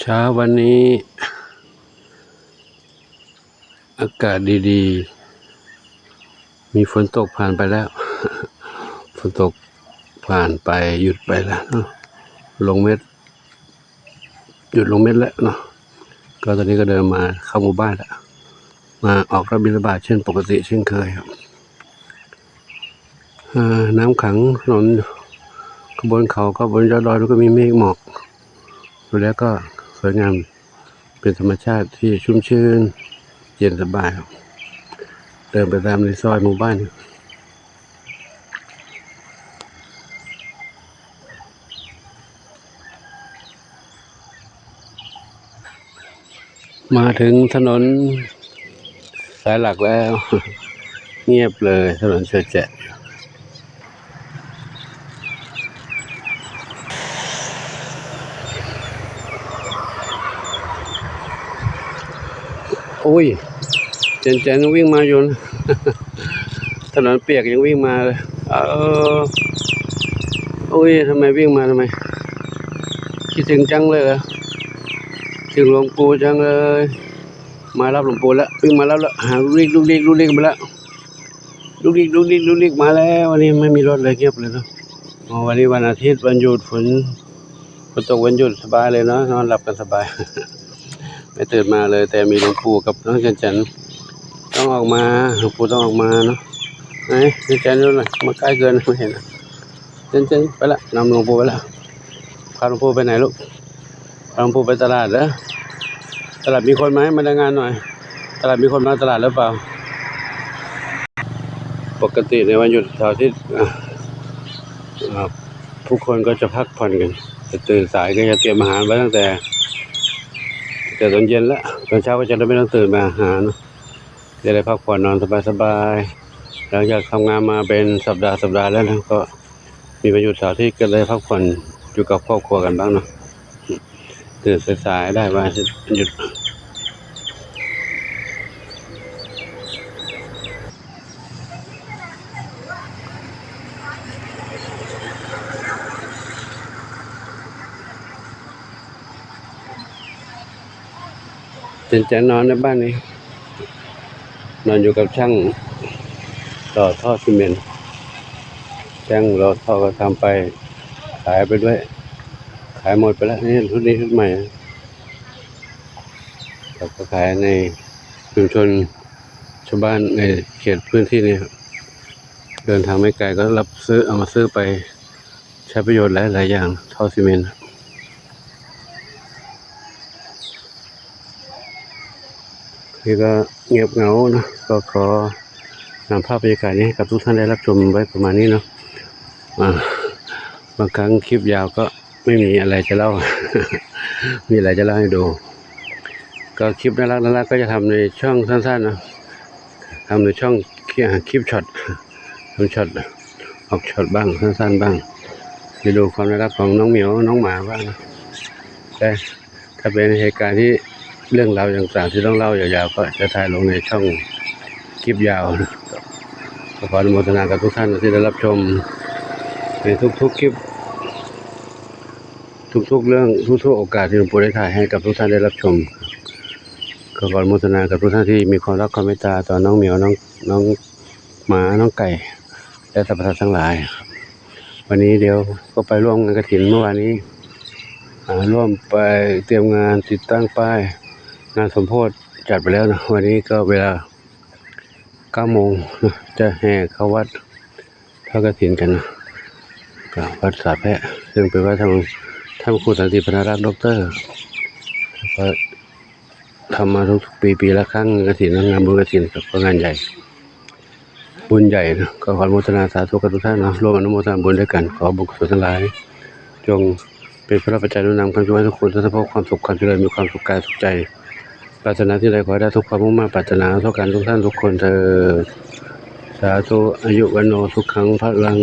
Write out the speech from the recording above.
เช้าวันนี้ อากาศดีๆ มีฝนตกผ่านไปแล้ว ฝนตกผ่านไปหยุดไปแล้วเนอะลงเม็ด หยุดลงเม็ดแล้วเนาะก็ตอนนี้ก็เดินมาเข้าหมู่บ้านแล้วมาออกรับบิณฑบาตเช่นปกติเช่นเคยครับน้ำขังถนนขบวนเขาก็บนยอดดอยแล้วก็มีเมฆหมอกดูแล้วก็ สวยงาม เป็นธรรมชาติที่ชุ่มชื่น เย็นสบายเดินไปตามในซอยหมู่บ้านมาถึงถนนสายหลักแล้ว เงียบเลยถนนเฉยแจะ อ้ยเจนเจนวิ่งมาอยู่นถนนเปียกยังวิ่งมาเลยเออโอ้ยทำไมวิ่งมาทำไมคิดถึงจังเลยเหรอถึงหลวงปู่จังเลย มารับหลวงปู่แล้ววิ่งมาแล้วละหาลูกลิกลูกลิกลูกลิกมาแล้วลูกลิกลูกลิกลูกลิกมาแล้ววันนี้ไม่มีรถเลยเงียบเลยเนาะวันนี้วันอาทิตย์วันหยุดฝนฝนตกวันหยุดสบายเลยเนาะนอนหลับกันสบาย ไม่ตื่นมาเลย แต่มีหลวงปู่กับน้องจันจันต้องออกมาหลวงปู่ต้องออกมาเนาะไหนจันจันดูหน่อยมาใกล้เกินไม่เห็นจันจันไปละนำหลวงปู่ไปละพาหลวงปู่ไปไหนลูกพาหลวงปู่ไปตลาดเหรอตลาดมีคนไหมมารายงานหน่อย ตลาดมีคนมาตลาดหรือเปล่า ปกติในวันหยุดเสาร์อาทิตย์อะอ่าผู้คนก็จะพักผ่อนกันจะตื่นสายก็จะเตรียมอาหารไว้ตั้งแต่ แต่ตอนเย็นแล้วตอนเช้าก็จะได้ไม่ต้องตื่นมาหาเนาะจะได้พักผ่อนนอนสบายๆหลังจากทำงานมาเป็นสัปดาห์สัปดาห์แล้วนะก็มีประโยชน์สาวที่ก็เลยพักผ่อนอยู่กับครอบครัวกันบ้างเนาะตื่นสายๆได้วันหยุด เจนจะนอนในบ้านนี้ นอนอยู่กับช่างต่อท่อซีเมนต์ช่างรอท่อก็ทำไปขายไปด้วย ขายหมดไปแล้วนี่ชุดนี้ชุดใหม่เราก็ขายในชุมชนชาวบ้านในเขตพื้นที่นี้ครับเดินทางไม่ไกลก็รับซื้อเอามาซื้อไปใช้ประโยชน์หลายหลายๆอย่างท่อซีเมนต์ นี่ก็เงียบเหงาเนอะก็ขอนำภาพบรรยากาศนี้กับทุกท่านได้รับชมไว้ประมาณนี้เนาะบางครั้งคลิปยาวก็ไม่มีอะไรจะเล่า มีอะไรจะเล่าให้ดู ก็คลิปน่ารักน่ารักก็จะทำในช่องสั้นๆนะทำในช่องคลิปช็อตทำช็อตออกช็อตบ้างสั้นๆบ้างไปดูความน่ารักของน้องเหมียวน้องหมาบ้างนะแต่ถ้าเป็นเหตุการณ์ที่ เรื่องราวต่างๆที่ต้องเล่ายาวๆก็จะถ่ายลงในช่องคลิปยาวนะก็ขออนุโมทนากับทุกท่านที่ได้รับชมในทุกๆคลิป ทุกๆเรื่องทุกๆโอกาสที่หลวงปู่ได้ถ่ายให้กับทุกท่านได้รับชมก็ขออนุโมทนากับทุกท่านที่มีความรักความเมตตาต่อน้องเหมียวน้องน้องหมาน้องไก่ และสรรพสัตว์ทั้งหลาย วันนี้เดี๋ยวก็ไปร่วมงานกฐินเมื่อวานนี้ร่วมไปเตรียมงานติดตั้งป้าย งานสมโพธิจัดไปแล้วนะวันนี้ก็เวลาเก้าโมงนะจะแห่เข้าวัดพระกฐินกันนะกับวัดสาแพะซึ่งเป็นวัดทางท่านครูสันติพนารัตน์ด็อกเตอร์ก็ทำมาทุกปีปีละครั้งงานกฐินงานบุญกฐินกับงานใหญ่ บุญใหญ่นะก็ขออนุโมทนาสาธุกับทุกท่านนะร่วมอนุโมทนาบุญด้วยกัน ขอบุญกุศลทั้งหลาย จงเป็นพระปัจจัยนุนำความช่วยทุกคนทั้งพบความสุขความเจริญมีความสุขกายสุขใจ ปรารถนาที่ใดขอให้ได้ทุกความมุ่งมั่นปรารถนาเท่ากันทุกท่านทุกคนเธอสาธุอายุวันโนสุขังพลัง